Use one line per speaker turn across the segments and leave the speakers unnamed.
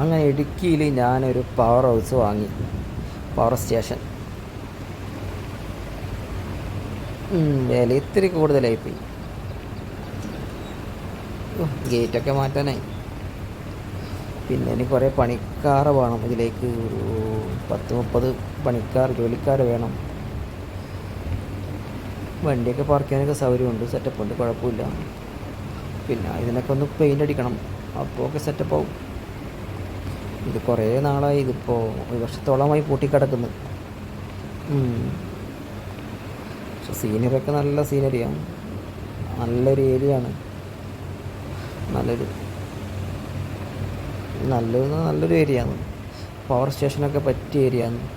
അങ്ങനെ ഇടുക്കിയിൽ ഞാനൊരു പവർ ഹൗസ് വാങ്ങി. പവർ സ്റ്റേഷൻ വില ഇത്തിരി കൂടുതലായിപ്പോയി പോയി. ഗേറ്റൊക്കെ മാറ്റാനായി. പിന്നെ ഇനി കുറേ പണിക്കാർ വേണം. ഇതിലേക്ക് ഒരു പത്ത് മുപ്പത് പണിക്കാർ ജോലിക്കാർ വേണം. വണ്ടിയൊക്കെ പാർക്ക് ചെയ്യാനൊക്കെ സൗകര്യമുണ്ട്. സെറ്റപ്പ് ഉണ്ട്. കുഴപ്പമില്ല. പിന്നെ ഇതിനൊക്കെ ഒന്ന് പെയിന്റ് അടിക്കണം. അപ്പോൾ ഒക്കെ സെറ്റപ്പ് ആവും. ഇത് കുറേ നാളായി ഇതിപ്പോൾ ഒരു വർഷത്തോളമായി പൂട്ടിക്കിടക്കുന്നു. ഉം. പക്ഷെ സീനറിയൊക്കെ നല്ല സീനറിയാണ്. നല്ലൊരു ഏരിയ ആണ് നല്ലൊരു. നല്ലൊരു നല്ലൊരു ഏരിയ ആണ് പവർ സ്റ്റേഷനൊക്കെ പറ്റിയ ഏരിയ ആണ്.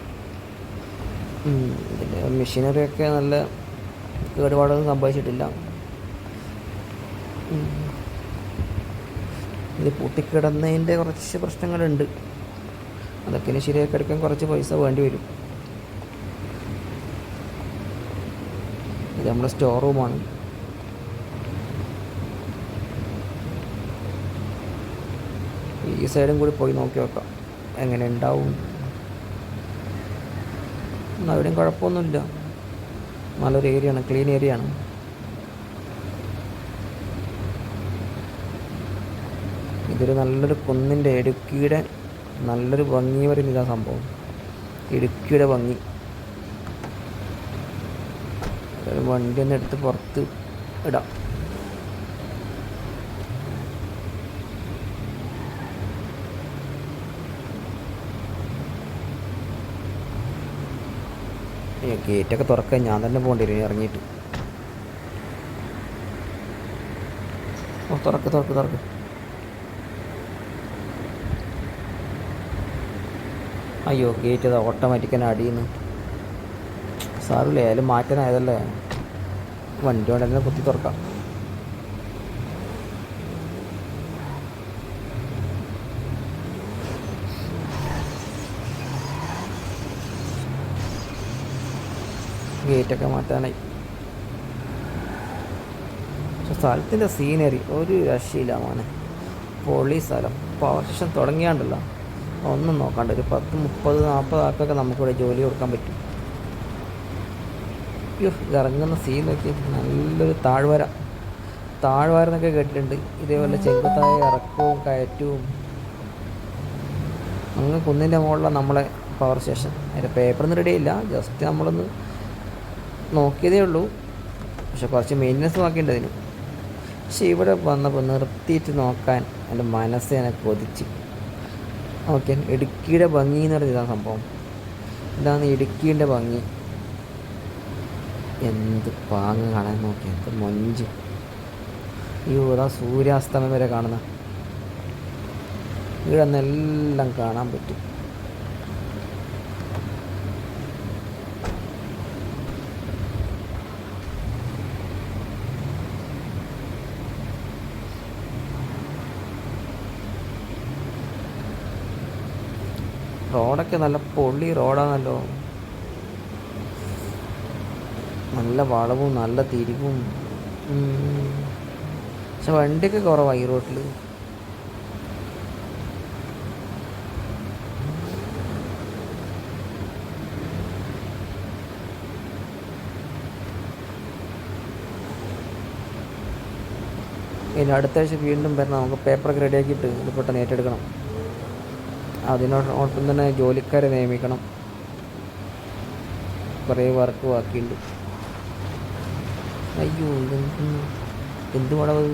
ഇതിന്റെ മെഷീനറിയൊക്കെ നല്ല കേടുപാടൊന്നും സംഭവിച്ചിട്ടില്ല. ഇത് പൊട്ടിക്കിടന്നതിന്റെ കുറച്ച് പ്രശ്നങ്ങളുണ്ട്. അതൊക്കെ ഇനി ശരിയാക്കി എടുക്കാൻ കുറച്ച് പൈസ വേണ്ടി വരും. ഇത് നമ്മുടെ സ്റ്റോർ റൂമാണ് ഈ സൈഡും കൂടി പോയി നോക്കി നോക്കാം. എങ്ങനെ ഉണ്ടാവും? അവിടെയും കുഴപ്പമൊന്നുമില്ല. നല്ലൊരു ഏരിയ ആണ് ക്ലീൻ ഏരിയ ആണ് ഇതൊരു നല്ലൊരു കുന്നിന്റെ ഇടുക്കിയുടെ നല്ലൊരു ഭംഗി വരുന്ന ഇതാ സംഭവം. ഇടുക്കിയുടെ ഭംഗി. വണ്ടി ഒന്ന് എടുത്ത് പുറത്ത് ഇടാം. ഗേറ്റൊക്കെ തുറക്കാൻ ഞാൻ തന്നെ പോകേണ്ടി വരും ഇറങ്ങിയിട്ട്. ഓ തുറക്ക് തുറക്ക് തുറക്ക്. അയ്യോ ഗേറ്റ് അത് ഓട്ടോമാറ്റിക്കാണ് അടിയുന്നു. സാറില്ലേ ഏതായാലും മാറ്റാനായതല്ലേ വണ്ടി കൊണ്ട് തന്നെ കുത്തി തുറക്കാം. ഗേറ്റൊക്കെ മാറ്റാനായി. പക്ഷെ സ്ഥലത്തിന്റെ സീനറി ഒരു രക്ഷയില്ല മോനെ. പൊളി സ്ഥലം. പവർ സ്റ്റേഷൻ തുടങ്ങിയാണ്ടല്ലോ. ഒന്നും നോക്കാണ്ട് ഒരു പത്ത് മുപ്പത് നാൽപ്പത് ആൾക്കൊക്കെ നമുക്കിവിടെ ജോലി കൊടുക്കാൻ പറ്റും. അയ്യോ ഇറങ്ങുന്ന സീൻ നോക്കി നല്ലൊരു താഴ്വര. താഴ്വര എന്നൊക്കെ കേട്ടിട്ടുണ്ട്. ഇതേപോലെ ചെങ്കുത്തായ ഇറക്കവും കയറ്റവും. അങ്ങ് കുന്നിന്റെ മുകളിലാണ് നമ്മളെ പവർ സ്റ്റേഷൻ അതിന്റെ പേപ്പറൊന്നും റെഡി ആയില്ല. ജസ്റ്റ് നമ്മളൊന്ന് നോക്കിയതേ ഉള്ളൂ. പക്ഷെ കുറച്ച് മെയിന്റനൻസ് നോക്കിയിട്ടുണ്ട് അതിന്. പക്ഷെ ഇവിടെ വന്നപ്പോൾ നിർത്തിയിട്ട് നോക്കാൻ എന്റെ മനസ്സ് എന്നെ കൊതിച്ച്. ഓക്കെ ഇടുക്കിയുടെ ഭംഗി എന്ന് പറഞ്ഞ ഇതാണ് സംഭവം. ഇതാണ് ഇടുക്കിയുടെ ഭംഗി. എന്ത് പാങ്ങ് കാണാൻ നോക്കി എന്ത് മൊഞ്ച്. അയ്യോ അതാ സൂര്യാസ്തമയം വരെ കാണുന്ന. ഇവിടെ നിന്നെല്ലാം കാണാൻ പറ്റും. റോഡൊക്കെ നല്ല പൊള്ളി റോഡാണല്ലോ. നല്ല വളവും നല്ല തിരിവും. പക്ഷെ വണ്ടിയൊക്കെ കുറവാണ് ഈ റോട്ടിൽ ഇനി അടുത്ത ആഴ്ച വീണ്ടും വരണം. നമുക്ക് പേപ്പറൊക്കെ റെഡിയാക്കിയിട്ട് ഇത് പെട്ടെന്ന് ഏറ്റെടുക്കണം. അതിനോടൊപ്പം തന്നെ ജോലിക്കാരെ നിയമിക്കണം. കുറേ വർക്ക് ബാക്കിയുണ്ട്. അയ്യോ എന്ത് പടവ്